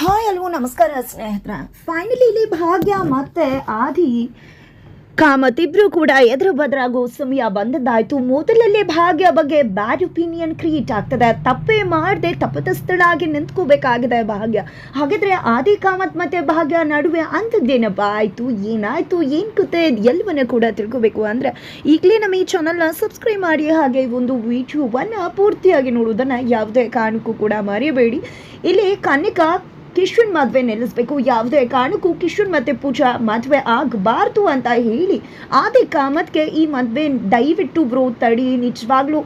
Hi ಅಲ್ವೋ ನಮಸ್ಕಾರ ಸ್ನೇಹಿತರ. ಫೈನಲಿ ಇಲ್ಲಿ ಭಾಗ್ಯ ಮತ್ತೆ ಆದಿ, ಕಾಮತ್ ಇಬ್ರು ಕೂಡ ಎದುರು ಬದರಾಗೋ ಸಮಯ ಬಂದದ್ದಾಯ್ತು. ಮೊದಲಲ್ಲೇ ಭಾಗ್ಯ ಬಗ್ಗೆ ಬ್ಯಾಡ್ ಒಪಿನಿಯನ್ ಕ್ರಿಯೇಟ್ ಆಗ್ತದೆ. ತಪ್ಪೇ ಮಾಡದೆ ತಪ್ಪತಸ್ಥಳಾಗಿ ನಿಂತ್ಕೋಬೇಕಾಗಿದೆ ಭಾಗ್ಯ. ಹಾಗಾದ್ರೆ ಆದಿ, ಕಾಮತ್ ಮತ್ತೆ ಭಾಗ್ಯ ನಡುವೆ ಅಂಥದ್ದೇನಪ್ಪ ಆಯ್ತು ಏನಾಯ್ತು? ಏನ್ ಕತೆ? ಎಲ್ಲವನ್ನ ಕೂಡ ತಿಳ್ಕೋಬೇಕು ಅಂದ್ರೆ ಈಗಲೇ ನಮ್ಮ ಈ ಚಾನಲ್ನ ಸಬ್ಸ್ಕ್ರೈಬ್ ಮಾಡಿ. ಹಾಗೆ ಒಂದು ವಿಡಿಯೋವನ್ನ ಪೂರ್ತಿಯಾಗಿ ನೋಡುವುದನ್ನ ಯಾವುದೇ ಕಾರಣಕ್ಕೂ ಕೂಡ ಮರೆಯಬೇಡಿ ಇಲ್ಲಿ ಕನ್ನಿಕಾ ಕಿಶನ್ ಮದುವೆ ನಿಲ್ಲಿಸ್ಬೇಕು. ಯಾವುದೇ ಕಾರಣಕ್ಕೂ ಕಿಶನ್ ಮತ್ತು ಪೂಜಾ ಮದುವೆ ಆಗಬಾರ್ದು ಅಂತ ಹೇಳಿ ಆದಿ ಕಾಮತ್ಗೆ ಈ ಮದುವೆ ದಯವಿಟ್ಟು ಬ್ರೋ ತಡಿ. ನಿಜವಾಗ್ಲೂ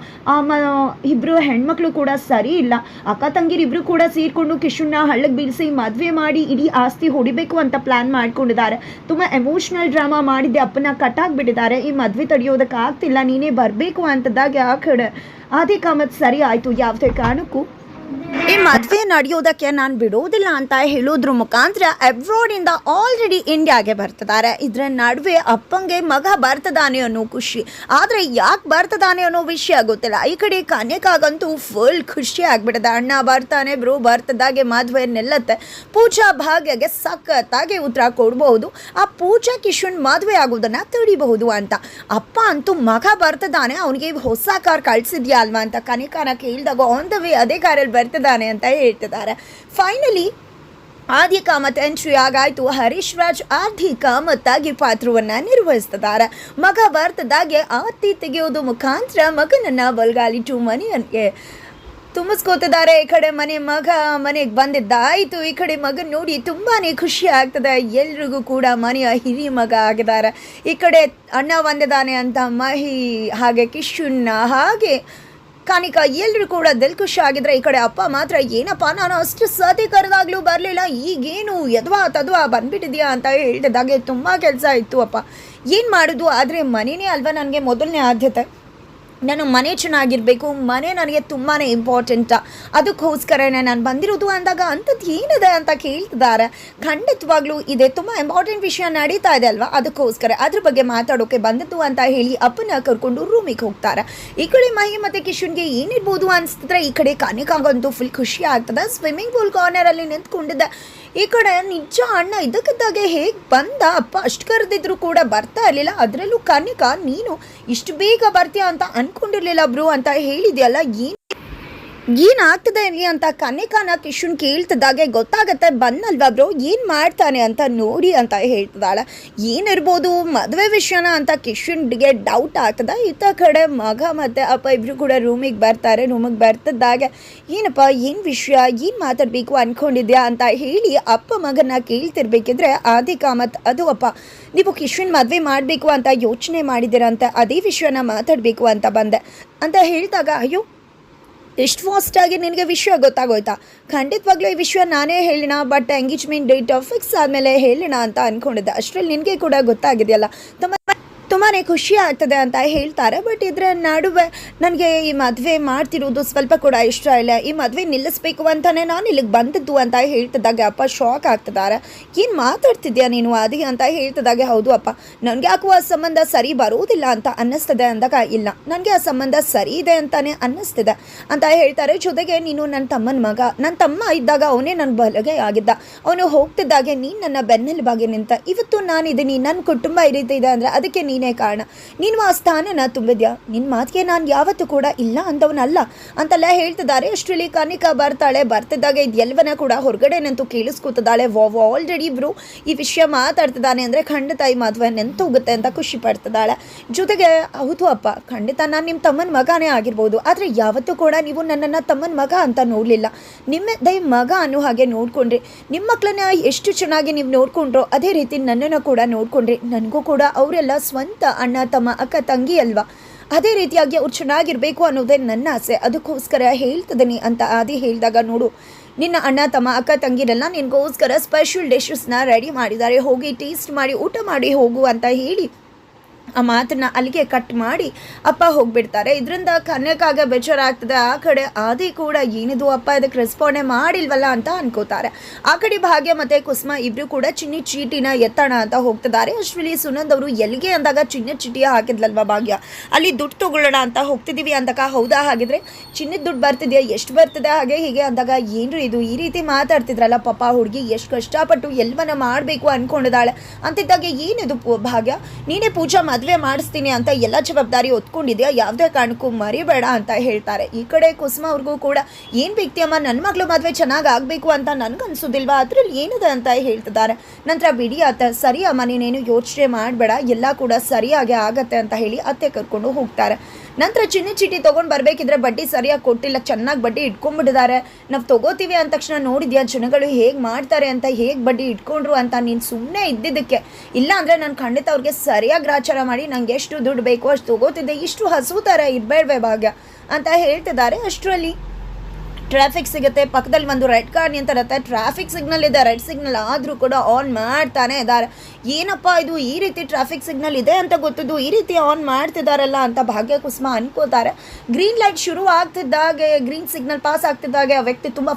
ಇಬ್ರು ಹೆಣ್ಮಕ್ಳು ಕೂಡ ಸರಿ ಇಲ್ಲ. ಅಕ್ಕ ತಂಗಿರಿಬ್ರು ಕೂಡ ಸೇರ್ಕೊಂಡು ಕಿಶನ್ನ ಹಳ್ಳಕ್ಕೆ ಬೀಳಿಸಿ ಮದುವೆ ಮಾಡಿ ಇಡೀ ಆಸ್ತಿ ಹೊಡಿಬೇಕು ಅಂತ ಪ್ಲ್ಯಾನ್ ಮಾಡ್ಕೊಂಡಿದ್ದಾರೆ. ತುಂಬ ಎಮೋಷ್ನಲ್ ಡ್ರಾಮಾ ಮಾಡಿದ್ದೆ. ಅಪ್ಪನ ಕಟ್ಟಾಗ್ಬಿಟ್ಟಿದ್ದಾರೆ. ಈ ಮದುವೆ ತಡೆಯೋದಕ್ಕೆ ಆಗ್ತಿಲ್ಲ. ನೀನೇ ಬರಬೇಕು ಅಂತದಾಗ ಆ ಕಡೆ? ಆದಿ ಕಾಮತ್ ಸರಿ ಆಯಿತು. ಯಾವುದೇ ಕಾರಣಕ್ಕೂ ಈ ಮದುವೆ ನಡೆಯೋದಕ್ಕೆ ನಾನು ಬಿಡೋದಿಲ್ಲ ಅಂತ ಹೇಳೋದ್ರ ಮುಖಾಂತರ ಅಬ್ರಾಡಿಂದ ಆಲ್ರೆಡಿ ಇಂಡಿಯಾಗೆ ಬರ್ತಿದ್ದಾರೆ ಇದ್ರ ನಡುವೆ ಅಪ್ಪಂಗೆ ಮಗ ಬರ್ತದಾನೆ ಅನ್ನೋ ಖುಷಿ. ಆದ್ರೆ ಯಾಕೆ ಬರ್ತದಾನೆ ಅನ್ನೋ ವಿಷಯ ಗೊತ್ತಿಲ್ಲ. ಈ ಕಡೆ ಕನ್ಯಕಾಗಂತೂ ಫುಲ್ ಖುಷಿ ಆಗ್ಬಿಟ್ಟಿದೆ. ಅಣ್ಣ ಬರ್ತಾನೆ ಬ್ರೋ ಬರ್ತದಾಗೆ ಮದುವೆ ನಿಲ್ಲತ್ತೆ. ಪೂಜಾ ಭಾಗ್ಯಗೆ ಸಖತ್ತಾಗಿ ಉತ್ತರ ಕೊಡಬಹುದು. ಆ ಪೂಜಾ ಕಿಶನ್ ಮದುವೆ ಆಗೋದನ್ನ ತಡಿಬಹುದು ಅಂತ. ಅಪ್ಪ ಅಂತೂ ಮಗ ಬರ್ತದಾನೆ, ಅವನಿಗೆ ಹೊಸ ಕಾರ್ ಕಳ್ಸಿದ್ಯಾ ಅಲ್ವಾ ಅಂತ ಕನಿಕಾನ ಕೇಳಿದಾಗ ಆನ್ ದ ವೇ ಅದೇ ಕಾರಲ್ಲಿ ಬರ್ತಿದ್ದಾನೆ ಅಂತ ಹೇಳ್ತಿದ್ದಾರೆ. ಫೈನಲಿ ಆದಿ ಕಾಮತ್ ಎಂಟ್ರಿ ಆಗಾಯಿತು. ಹರೀಶ್ ರಾಜ್ ಆದಿ ಕಾಮತ್ತಾಗಿ ಪಾತ್ರವನ್ನ ನಿರ್ವಹಿಸ್ತಿದ್ದಾರೆ. ಮಗ ಬರ್ತದಾಗೆ ಆತಿ ತೆಗೆಯೋದು ಮುಖಾಂತರ ಮಗನನ್ನ ಬಲ್ಗಾಲಿ ಟು ಮನೆಯನ್ಗೆ ತುಂಬಿಸ್ಕೋತಿದ್ದಾರೆ. ಈ ಕಡೆ ಮನೆ ಮಗ ಮನೆಗೆ ಬಂದಿದ್ದಾಯ್ತು. ಈ ಕಡೆ ಮಗನ ನೋಡಿ ತುಂಬಾ ಖುಷಿ ಆಗ್ತದೆ. ಎಲ್ರಿಗೂ ಕೂಡ ಮನೆಯ ಹಿರಿಯ ಮಗ ಆಗಿದ್ದಾರೆ. ಈ ಕಡೆ ಅಣ್ಣ ಬಂದಿದ್ದಾನೆ ಅಂತ ಮಹಿ, ಹಾಗೆ ಕಿಶುನ್ನ, ಹಾಗೆ ಕಾನಿಕ ಎಲ್ಲರೂ ಕೂಡ ದಿಲ್ ಖುಷಿ ಆಗಿದ್ರೆ ಈ ಕಡೆ ಅಪ್ಪ ಮಾತ್ರ, ಏನಪ್ಪ ನಾನು ಅಷ್ಟು ಸತಿ ಕರೆದಾಗ್ಲೂ ಬರಲಿಲ್ಲ, ಈಗೇನು ಯದ್ವಾ ತದ್ವಾ ಬಂದ್ಬಿಟ್ಟಿದ್ಯಾ? ಅಂತ ಹೇಳಿದಾಗೆ ತುಂಬ ಕೆಲಸ ಇತ್ತು ಅಪ್ಪ. ಏನು ಮಾಡೋದು, ಆದರೆ ಮನೆಯೇ ಅಲ್ವಾ ನನಗೆ ಮೊದಲನೇ ಆದ್ಯತೆ. ನಾನು ಮನೆ ಚೆನ್ನಾಗಿರಬೇಕು, ಮನೆ ನನಗೆ ತುಂಬಾ ಇಂಪಾರ್ಟೆಂಟ ಅದಕ್ಕೋಸ್ಕರನೇ ನಾನು ಬಂದಿರೋದು ಅಂದಾಗ ಅಂಥದ್ದು ಏನಿದೆ ಅಂತ ಕೇಳ್ತಿದ್ದಾರೆ. ಖಂಡಿತವಾಗ್ಲೂ ಇದೆ, ತುಂಬ ಇಂಪಾರ್ಟೆಂಟ್ ವಿಷಯ ನಡೀತಾ ಇದೆ ಅಲ್ವಾ? ಅದಕ್ಕೋಸ್ಕರ ಅದ್ರ ಬಗ್ಗೆ ಮಾತಾಡೋಕೆ ಬಂದದ್ದು ಅಂತ ಹೇಳಿ ಅಪ್ಪನ ಕರ್ಕೊಂಡು ರೂಮಿಗೆ ಹೋಗ್ತಾರೆ. ಈ ಕಡೆ ಮಹಿ ಮತ್ತು ಕಿಶನ್ಗೆ ಏನಿರ್ಬೋದು ಅನಿಸ್ತಿದ್ರೆ ಈ ಕಡೆ ಕನಿಕಾಗಂತೂ ಫುಲ್ ಖುಷಿ ಆಗ್ತದೆ. ಸ್ವಿಮ್ಮಿಂಗ್ ಪೂಲ್ ಕಾರ್ನರಲ್ಲಿ ನಿಂತ್ಕೊಂಡಿದ್ದೆ. ಈ ಕಡೆ ನಿಜ ಅಣ್ಣ ಇದಕ್ಕಿದ್ದಾಗೆ ಹೇಗೆ ಬಂದ? ಅಪ್ಪ ಅಷ್ಟು ಕರೆದಿದ್ರು ಕೂಡ ಬರ್ತಾ ಇರಲಿಲ್ಲ. ಅದರಲ್ಲೂ ಕನಿಕ, ನೀನು ಇಷ್ಟು ಬೇಗ ಬರ್ತೀಯ ಅಂತ ಅನ್ಕೊಂಡಿರ್ಲಿಲ್ಲ ಬ್ರೋ ಅಂತ ಹೇಳಿದ್ಯಲ್ಲ, ಏನು ಏನಾಗ್ತದೆ ಇಲ್ಲಿ ಅಂತ ಕನಿಕಾನ ಕಿಶನ್ ಕೇಳ್ತಿದ್ದಾಗೆ ಗೊತ್ತಾಗತ್ತೆ, ಬಂದಲ್ವಾ ಬ್ರೋ? ಏನು ಮಾಡ್ತಾನೆ ಅಂತ ನೋಡಿ ಅಂತ ಹೇಳ್ತಿದ್ದಾಳೆ. ಏನಿರ್ಬೋದು, ಮದುವೆ ವಿಷಯನ ಅಂತ ಕಿಶನ್ಗೆ ಡೌಟ್ ಆಗ್ತದೆ. ಇತ್ತ ಕಡೆ ಮಗ ಮತ್ತು ಅಪ್ಪ ಇಬ್ಬರು ಕೂಡ ರೂಮಿಗೆ ಬರ್ತಾರೆ ರೂಮಿಗೆ ಬರ್ತಿದ್ದಾಗೆ. ಏನಪ್ಪ, ಏನು ವಿಷಯ? ಏನು ಮಾತಾಡಬೇಕು ಅಂದ್ಕೊಂಡಿದ್ಯಾ ಅಂತ ಹೇಳಿ ಅಪ್ಪ ಮಗನ ಕೇಳ್ತಿರ್ಬೇಕಿದ್ರೆ ಆದಿ ಕಾಮತ್ ಅದು ಅಪ್ಪ, ನೀವು ಕಿಶನ್ ಮದುವೆ ಮಾಡಬೇಕು ಅಂತ ಯೋಚನೆ ಮಾಡಿದ್ದೀರಂತೆ, ಅದೇ ವಿಷಯನ ಮಾತಾಡಬೇಕು ಅಂತ ಬಂದೆ. ಅಂತ ಹೇಳಿದಾಗ, ಅಯ್ಯೋ ಎಷ್ಟು ಆಗಿ ನಿನಗೆ ವಿಷಯ ಗೊತ್ತಾಗೋಯ್ತಾ? ಖಂಡಿತವಾಗ್ಲೂ ಈ ವಿಷಯ ನಾನೇ ಹೇಳಿನ ಬಟ್ ಎಂಗೇಜ್ಮೆಂಟ್ ಡೇಟ್ ಫಿಕ್ಸ್ ಆದಮೇಲೆ ಹೇಳೋಣ ಅಂತ ಅಂದ್ಕೊಂಡಿದ್ದೆ ಅಷ್ಟರಲ್ಲಿ ನಿನಗೆ ಕೂಡ ಗೊತ್ತಾಗಿದೆಯಲ್ಲ. ತುಂಬ ತುಂಬಾ ಖುಷಿ ಆಗ್ತದೆ ಅಂತ ಹೇಳ್ತಾರೆ. ಬಟ್ ಇದರ ನಡುವೆ ನನಗೆ ಈ ಮದುವೆ ಮಾಡ್ತಿರೋದು ಸ್ವಲ್ಪ ಕೂಡ ಇಷ್ಟ ಇಲ್ಲ. ಈ ಮದುವೆ ನಿಲ್ಲಿಸ್ಬೇಕು ಅಂತಲೇ ನಾನು ಇಲ್ಲಿಗೆ ಬಂದದ್ದು ಅಂತ ಹೇಳ್ತಿದ್ದಾಗ, ಅಪ್ಪ ಶಾಕ್ ಆಗ್ತಿದ್ದಾರೆ. ಏನು ಮಾತಾಡ್ತಿದ್ಯಾ ನೀನು ಅದಿ ಅಂತ ಹೇಳ್ತಿದ್ದಾಗೆ, ಹೌದು ಅಪ್ಪ, ನನಗೆ ಯಾಕೋ ಸಂಬಂಧ ಸರಿ ಬರೋದಿಲ್ಲ ಅಂತ ಅನ್ನಿಸ್ತದೆ ಅಂದಾಗ, ಇಲ್ಲ, ನನಗೆ ಆ ಸಂಬಂಧ ಸರಿ ಇದೆ ಅಂತಾನೆ ಅನ್ನಿಸ್ತಿದೆ ಅಂತ ಹೇಳ್ತಾರೆ. ಜೊತೆಗೆ ನೀನು ನನ್ನ ತಮ್ಮನ ಮಗ ನನ್ನ ತಮ್ಮ ಇದ್ದಾಗ ಅವನೇ ನನ್ನ ಬಲಗೆ ಆಗಿದ್ದ. ಅವನು ಹೋಗ್ತಿದ್ದಾಗೆ, ನೀನು ನನ್ನ ಬೆನ್ನೆಲುಬಾಗಿ ನಿಂತ. ಇವತ್ತು ನಾನಿದ್ದೀನಿ ನನ್ನ ಕುಟುಂಬ ಈ ರೀತಿ ಅಂದರೆ ಅದಕ್ಕೆ ನೀನೇ ಕಾರಣ. ನೀನು ಆ ಸ್ಥಾನನ ತುಂಬಿದ್ಯಾ? ನಿನ್ನ ಮಾತಿಗೆ ನಾನು ಯಾವತ್ತೂ ಕೂಡ ಇಲ್ಲ ಅಂತವನಲ್ಲ ಅಂತೆಲ್ಲ ಹೇಳ್ತಿದ್ದಾರೆ. ಅಷ್ಟರಲ್ಲಿ ಕನಿಕಾ ಬರ್ತಾಳೆ. ಬರ್ತಿದ್ದಾಗ ಇದು ಎಲ್ಲವನ್ನ ಕೂಡ ಹೊರಗಡೆ ನಿಂತು ಕೇಳಿಸ್ಕೊತಿದ್ದಾಳೆ ವಾವ್ ಆಲ್ರೆಡಿ ಇಬ್ಬರು ಈ ವಿಷಯ ಮಾತಾಡ್ತಿದ್ದಾನೆ ಅಂದರೆ ಖಂಡಿತ ಈ ನಿಂತು ಹೋಗುತ್ತೆ ಅಂತ ಖುಷಿ ಪಡ್ತಿದ್ದಾಳೆ. ಜೊತೆಗೆ, ಹೌದು ಅಪ್ಪ, ಖಂಡಿತ ನಾನು ನಿಮ್ಮ ತಮ್ಮನ ಮಗನೇ ಆಗಿರ್ಬೋದು. ಆದರೆ ಯಾವತ್ತೂ ಕೂಡ ನೀವು ನನ್ನನ್ನು ತಮ್ಮನ ಮಗ ಅಂತ ನೋಡಲಿಲ್ಲ. ನಿಮ್ಮದೇ ಮಗ ಅನ್ನೋ ಹಾಗೆ ನೋಡ್ಕೊಂಡ್ರಿ. ನಿಮ್ಮ ಮಕ್ಕಳನ್ನ ಎಷ್ಟು ಚೆನ್ನಾಗಿ ನೀವು ನೋಡ್ಕೊಂಡ್ರೋ, ಅದೇ ರೀತಿ ನನ್ನನ್ನು ಕೂಡ ನೋಡ್ಕೊಂಡ್ರಿ. ನನಗೂ ಕೂಡ ಅವರೆಲ್ಲ ಸ್ವಂತ ಅಣ್ಣ ತಮ್ಮ ಅಕ್ಕ ತಂಗಿ ಅಲ್ವಾ? ಅದೇ ರೀತಿಯಾಗಿ ಅವ್ರು ಚೆನ್ನಾಗಿರಬೇಕು ಅನ್ನೋದೇ ನನ್ನ ಆಸೆ. ಅದಕ್ಕೋಸ್ಕರ ಹೇಳ್ತಿದ್ದೀನಿ ಅಂತ ಆದಿ ಹೇಳಿದಾಗ ನೋಡು, ನಿನ್ನ ಅಣ್ಣ ತಮ್ಮ ಅಕ್ಕ ತಂಗಿರೆಲ್ಲ ನಿನಗೋಸ್ಕರ ಸ್ಪೆಷಲ್ ಡಿಶಸ್ನ ರೆಡಿ ಮಾಡಿದ್ದಾರೆ. ಹೋಗಿ ಟೇಸ್ಟ್ ಮಾಡಿ, ಊಟ ಮಾಡಿ ಹೋಗು ಅಂತ ಹೇಳಿ ಆ ಮಾತನ್ನ ಅಲ್ಲಿಗೆ ಕಟ್ ಮಾಡಿ ಅಪ್ಪ ಹೋಗ್ಬಿಡ್ತಾರೆ. ಇದರಿಂದ ಕನ್ಯಕಾಗ ಬೇಜಾರಾಗ್ತದೆ. ಆ ಕಡೆ ಆದಿ ಕೂಡ ಏನಿದು ಅಪ್ಪ ಇದಕ್ಕೆ ರೆಸ್ಪಾಂಡೇ ಮಾಡಿಲ್ವಲ್ಲ ಅಂತ ಅನ್ಕೋತಾರೆ. ಆ ಕಡೆ ಭಾಗ್ಯ ಮತ್ತೆ ಕುಸುಮ ಇಬ್ರು ಕೂಡ ಚಿನ್ನಿ ಚೀಟಿನ ಎತ್ತಣ ಅಂತ ಹೋಗ್ತಿದ್ದಾರೆ. ಅಶ್ವಿನಿ, ಸುನಂದ್ ಅವರು ಎಲ್ಲಿಗೆ ಅಂದಾಗ ಚಿನ್ನ ಚೀಟಿಯ ಹಾಕಿದ್ಲಲ್ವಾ ಭಾಗ್ಯ? ಅಲ್ಲಿ ದುಡ್ಡು ತಗೊಳ್ಳೋಣ ಅಂತ ಹೋಗ್ತಿದೀವಿ ಅಂದಾಗ ಹೌದಾ ಹಾಗಿದ್ರೆ? ಚಿನ್ನದ ದುಡ್ಡು ಬರ್ತಿದ್ಯಾ? ಎಷ್ಟು ಬರ್ತದೆ ಹಾಗೆ ಹೀಗೆ ಅಂದಾಗ ಏನ್ರಿ ಇದು? ಈ ರೀತಿ ಮಾತಾಡ್ತಿದ್ರಲ್ಲ ಪಾಪ ಹುಡುಗಿ. ಎಷ್ಟು ಕಷ್ಟಪಟ್ಟು ಎಲ್ವನ ಮಾಡಬೇಕು ಅನ್ಕೊಂಡಿದ್ದಾಳೆ. ಅಂತಿದ್ದಾಗ ಏನಿದು ಭಾಗ್ಯ? ನೀನೇ ಪೂಜಾ ಮದುವೆ ಮಾಡಿಸ್ತೀನಿ ಅಂತ ಎಲ್ಲ ಜವಾಬ್ದಾರಿ ಹೊತ್ಕೊಂಡಿದ್ಯಾ? ಯಾವುದೇ ಕಾರಣಕ್ಕೂ ಮರಿಬೇಡ ಅಂತ ಹೇಳ್ತಾರೆ. ಈ ಕಡೆ ಕುಸುಮ ಅವ್ರಿಗೂ ಕೂಡ ಏನು ಅಮ್ಮ? ನನ್ನ ಮಗಳು ಮದುವೆ ಚೆನ್ನಾಗಿ ಆಗಬೇಕು ಅಂತ ನನಗನ್ಸೋದಿಲ್ವಾ? ಅದ್ರಲ್ಲಿ ಏನಿದೆ ಅಂತ ಹೇಳ್ತಿದ್ದಾರೆ. ನಂತರ ಬಿಡಿ ಆತ, ಸರಿ ಅಮ್ಮ, ನೀನೇನು ಯೋಚನೆ ಮಾಡಬೇಡ. ಎಲ್ಲ ಕೂಡ ಸರಿಯಾಗಿ ಆಗತ್ತೆ ಅಂತ ಹೇಳಿ ಅತ್ತೆ ಕರ್ಕೊಂಡು ಹೋಗ್ತಾರೆ. ನಂತರ ಚಿನ್ನಿ ಚೀಟಿ ತೊಗೊಂಡು ಬರಬೇಕಿದ್ರೆ ಬಡ್ಡಿ ಸರಿಯಾಗಿ ಕೊಟ್ಟಿಲ್ಲ, ಚೆನ್ನಾಗಿ ಬಡ್ಡಿ ಇಟ್ಕೊಂಡ್ಬಿಟ್ಟಿದ್ದಾರೆ ನಾವು ತಗೋತೀವಿ ಅಂದ ತಕ್ಷಣ ನೋಡಿದ್ಯಾ, ಜನಗಳು ಹೇಗೆ ಮಾಡ್ತಾರೆ ಅಂತ, ಹೇಗೆ ಬಡ್ಡಿ ಇಟ್ಕೊಂಡ್ರು ಅಂತ ನೀನು ಸುಮ್ಮನೆ ಇದ್ದಿದ್ದಕ್ಕೆ. ಇಲ್ಲ ಅಂದರೆ ನಾನು ಖಂಡಿತ ಅವ್ರಿಗೆ ಸರಿಯಾಗಿ ಗ್ರಾಚಾರ ಮಾಡಿ, ನಂಗೆ ಎಷ್ಟು ದುಡ್ಡು ಬೇಕು ಅಷ್ಟು ತಗೋತಿದ್ದೆ, ಇಷ್ಟು ಹಸು ಥರ ಇರಬೇಡ್ವೆ ಭಾಗ್ಯ ಅಂತ ಹೇಳ್ತಿದ್ದಾರೆ ಅಷ್ಟರಲ್ಲಿ. ಟ್ರಾಫಿಕ್ ಸಿಗುತ್ತೆ. ಪಕ್ಕದಲ್ಲಿ ಒಂದು ರೆಡ್ ಕಾರ್ಡ್ ನಿಂತಿರುತ್ತೆ. ಟ್ರಾಫಿಕ್ ಸಿಗ್ನಲ್ ಇದೆ. ರೆಡ್ ಸಿಗ್ನಲ್ ಆದರೂ ಕೂಡ ಆನ್ ಮಾಡ್ತಾನೆ ಇದ್ದಾರೆ. ಏನಪ್ಪ ಇದು? ಈ ರೀತಿ ಟ್ರಾಫಿಕ್ ಸಿಗ್ನಲ್ ಇದೆ ಅಂತ ಗೊತ್ತಿದ್ದು ಈ ರೀತಿ ಆನ್ ಮಾಡ್ತಿದ್ದಾರಲ್ಲ ಅಂತ ಭಾಗ್ಯ ಕುಸುಮ ಅನ್ಕೋತಾರೆ. ಗ್ರೀನ್ ಲೈಟ್ ಶುರು ಆಗ್ತಿದ್ದಾಗೆ. ಗ್ರೀನ್ ಸಿಗ್ನಲ್ ಪಾಸ್ ಆಗ್ತಿದ್ದಾಗೆ. ಆ ವ್ಯಕ್ತಿ ತುಂಬ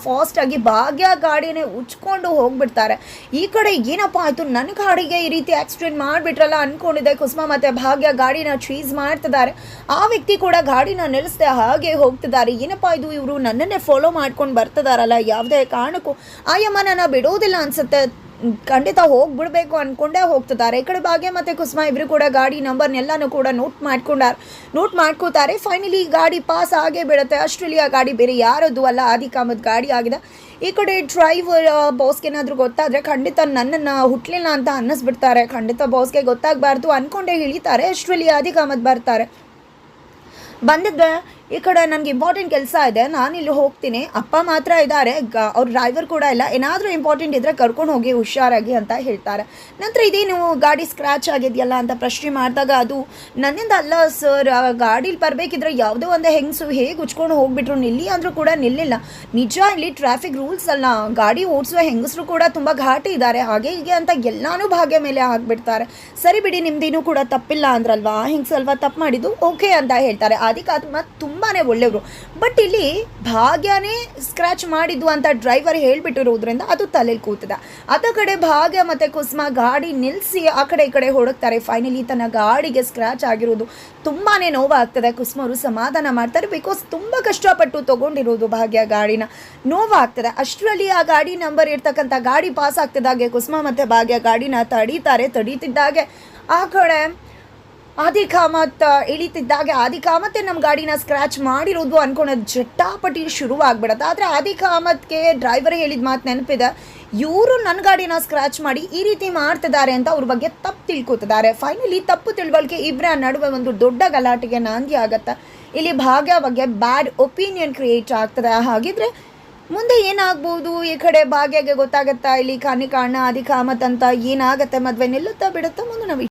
ಆಗಿ ಭಾಗ್ಯ ಗಾಡಿನೇ ಉಚ್ಕೊಂಡು ಹೋಗ್ಬಿಡ್ತಾರೆ. ಈ ಕಡೆ ಏನಪ್ಪ ಆಯಿತು? ನನ್ನ ಗಾಡಿಗೆ ಈ ರೀತಿ ಆಕ್ಸಿಡೆಂಟ್ ಮಾಡಿಬಿಟ್ರಲ್ಲ ಅನ್ಕೊಂಡಿದ್ದೆ ಕುಸುಮ ಮತ್ತು ಭಾಗ್ಯ ಗಾಡಿನ ಚೀಸ್ ಮಾಡ್ತಿದ್ದಾರೆ. ಆ ವ್ಯಕ್ತಿ ಕೂಡ ಗಾಡಿನ ನಿಲ್ಲಿಸ್ದೆ ಹಾಗೆ ಹೋಗ್ತಿದ್ದಾರೆ. ಏನಪ್ಪ ಇದು? ಇವರು ನನ್ನನ್ನೇ ಫಾಲೋ ಮಾಡ್ಕೊಂಡು ಬರ್ತಿದಾರಲ್ಲ, ಯಾವುದೇ ಕಾರಣಕ್ಕೂ. ಆಯಮ್ಮ ನಾನು ಬಿಡೋದಿಲ್ಲ ಅನ್ಸುತ್ತೆ. ಖಂಡಿತ ಹೋಗ್ಬಿಡ್ಬೇಕು ಅಂದ್ಕೊಂಡೇ ಹೋಗ್ತಿದ್ದಾರೆ. ಈ ಕಡೆ ಭಾಗ್ಯ ಮತ್ತು ಕುಸುಮ ಇಬ್ಬರು ಕೂಡ ಗಾಡಿ ನಂಬರ್ನೆಲ್ಲನೂ ಕೂಡ ನೋಟ್ ಮಾಡ್ಕೊಂಡಾರ. ನೋಟ್ ಮಾಡ್ಕೋತಾರೆ. ಫೈನಲಿ ಗಾಡಿ ಪಾಸ್ ಆಗೇ ಬಿಡುತ್ತೆ. ಅಷ್ಟರಲ್ಲಿ ಆ ಗಾಡಿ ಬೇರೆ ಯಾರದ್ದು ಅಲ್ಲ. ಆದಿಕಾಮದ್ ಗಾಡಿ ಆಗಿದೆ. ಈ ಕಡೆ ಡ್ರೈವರ್ ಬಾಸ್ಗೆ ಏನಾದರೂ ಗೊತ್ತಾದರೆ ಖಂಡಿತ ನನ್ನನ್ನು ಹುಟ್ಟಲಿಲ್ಲ ಅಂತ ಅನ್ನಿಸ್ಬಿಡ್ತಾರೆ. ಖಂಡಿತ ಬಾಸ್ಗೆ ಗೊತ್ತಾಗಬಾರ್ದು ಅಂದ್ಕೊಂಡೇ ಇಳಿತಾರೆ. ಅಷ್ಟರಲ್ಲಿ ಆದಿಕಾಮದ್ ಬರ್ತಾರೆ. ಬಂದಿದ್ದೆ ಈ ಕಡೆ ನನಗೆ ಇಂಪಾರ್ಟೆಂಟ್ ಕೆಲಸ ಇದೆ. ನಾನು ಇಲ್ಲಿ ಹೋಗ್ತೀನಿ. ಅಪ್ಪ ಮಾತ್ರ ಇದ್ದಾರೆ. ಅವ್ರ ಡ್ರೈವರ್ ಕೂಡ ಇಲ್ಲ. ಏನಾದರೂ ಇಂಪಾರ್ಟೆಂಟ್ ಇದ್ದರೆ ಕರ್ಕೊಂಡು ಹೋಗಿ ಹುಷಾರಾಗಿ ಅಂತ ಹೇಳ್ತಾರೆ. ನಂತರ ಇದೇನು ಗಾಡಿ ಸ್ಕ್ರ್ಯಾಚ್ ಆಗಿದೆಯಲ್ಲ ಅಂತ ಪ್ರಶ್ನೆ ಮಾಡಿದಾಗ ಅದು ನನ್ನಿಂದ ಅಲ್ಲ ಸರ್ ಗಾಡೀಲಿ ಬರಬೇಕಿದ್ರೆ ಯಾವುದೋ ಒಂದು ಹೆಂಗಸು ಹೇಗೆ ಉಚ್ಕೊಂಡು ಹೋಗ್ಬಿಟ್ರು. ನಿಲ್ಲಿ ಅಂದರೂ ಕೂಡ ನಿಲ್ಲಿಲ್ಲ. ನಿಜ ಇಲ್ಲಿ ಟ್ರಾಫಿಕ್ ರೂಲ್ಸ್ ಅಲ್ಲ. ಗಾಡಿ ಓಡಿಸುವ ಹೆಂಗಸರು ಕೂಡ ತುಂಬ ಘಾಟಿ ಇದ್ದಾರೆ. ಹಾಗೆ ಹೀಗೆ ಅಂತ ಎಲ್ಲಾನು ಭಾಗ್ಯ ಮೇಲೆ ಹಾಕ್ಬಿಡ್ತಾರೆ ಸರಿ ಬಿಡಿ ನಿಮ್ದೇನು ಕೂಡ ತಪ್ಪಿಲ್ಲ ಅಂದ್ರಲ್ವಾ? ಹೆಂಗಸಲ್ವಾ ತಪ್ಪು ಮಾಡಿದ್ದು? ಓಕೆ ಅಂತ ಹೇಳ್ತಾರೆ. ಅದಕ್ಕೆ ಅದು ಮತ್ತು ತುಂಬಾ ಒಳ್ಳೆಯವರು. ಬಟ್ ಇಲ್ಲಿ ಭಾಗ್ಯನೇ ಸ್ಕ್ರ್ಯಾಚ್ ಮಾಡಿದ್ದು ಅಂತ ಡ್ರೈವರ್ ಹೇಳಿಬಿಟ್ಟಿರೋದ್ರಿಂದ ಅದು ತಲೆಯಲ್ಲಿ ಕೂತಿದೆ. ಅದ ಕಡೆ ಭಾಗ್ಯ ಮತ್ತು ಕುಸುಮ ಗಾಡಿ ನಿಲ್ಲಿಸಿ ಆ ಕಡೆ ಈ ಕಡೆ ಹೊಡಕ್ತಾರೆ ಫೈನಲಿ ತನ್ನ ಗಾಡಿಗೆ ಸ್ಕ್ರ್ಯಾಚ್ ಆಗಿರೋದು ತುಂಬಾ ನೋವಾಗ್ತದೆ. ಅವರು ಸಮಾಧಾನ ಮಾಡ್ತಾರೆ ಬಿಕಾಸ್ ತುಂಬ ಕಷ್ಟಪಟ್ಟು ತೊಗೊಂಡಿರೋದು ಭಾಗ್ಯ ಗಾಡಿನ. ನೋವಾಗ್ತದೆ. ಅಷ್ಟರಲ್ಲಿ ಆ ಗಾಡಿ ನಂಬರ್ ಇರ್ತಕ್ಕಂಥ ಗಾಡಿ ಪಾಸ್ ಆಗ್ತಿದ್ದಾಗೆ ಕುಸುಮ ಮತ್ತು ಭಾಗ್ಯ ಗಾಡಿನ ತಡೀತಾರೆ, ತಡೀತಿದ್ದಾಗೆ. ಆ ಕಡೆ ಆದಿಕಾಮತ್ ಇಳಿತಿದ್ದಾಗೆ ಕಾಮತ್ ನಮ್ಮ ಗಾಡಿನ ಸ್ಕ್ರಾಚ್ ಮಾಡಿರೋದು ಅನ್ಕೊಳೋದು ಜಟ್ಟಾಪಟಿ ಶುರು ಆಗ್ಬಿಡತ್ತೆ ಆದರೆ ಆದಿಕಾಮತ್ಗೆ ಡ್ರೈವರ್ ಹೇಳಿದ ಮಾತು ನೆನಪಿದೆ. ಇವರು ನನ್ನ ಗಾಡಿನ ಸ್ಕ್ರಾಚ್ ಮಾಡಿ ಈ ರೀತಿ ಮಾಡ್ತಿದ್ದಾರೆ ಅಂತ ಅವ್ರ ಬಗ್ಗೆ ತಪ್ಪು ತಿಳ್ಕೊತಿದ್ದಾರೆ. ಫೈನಲಿ ತಪ್ಪು ತಿಳುವಳಿಕೆ ಇಬ್ಬರ ನಡುವೆ ಒಂದು ದೊಡ್ಡ ಗಲಾಟೆಗೆ ನಾಂದಿ ಆಗತ್ತೆ. ಇಲ್ಲಿ ಭಾಗ್ಯ ಬಗ್ಗೆ ಬ್ಯಾಡ್ ಒಪಿನಿಯನ್ ಕ್ರಿಯೇಟ್ ಆಗ್ತದೆ. ಹಾಗಿದ್ರೆ ಮುಂದೆ ಏನಾಗ್ಬೋದು? ಈ ಕಡೆ ಭಾಗ್ಯಗೆ ಗೊತ್ತಾಗತ್ತಾ? ಇಲ್ಲಿ ಕಾನಿ ಕಾರಣ ಅಧಿಕಾಮತ್ ಅಂತ ಏನಾಗತ್ತೆ ಮದುವೆ ನಿಲ್ಲುತ್ತಾ ಬಿಡುತ್ತಾ? ಮುಂದೆ ನಾವು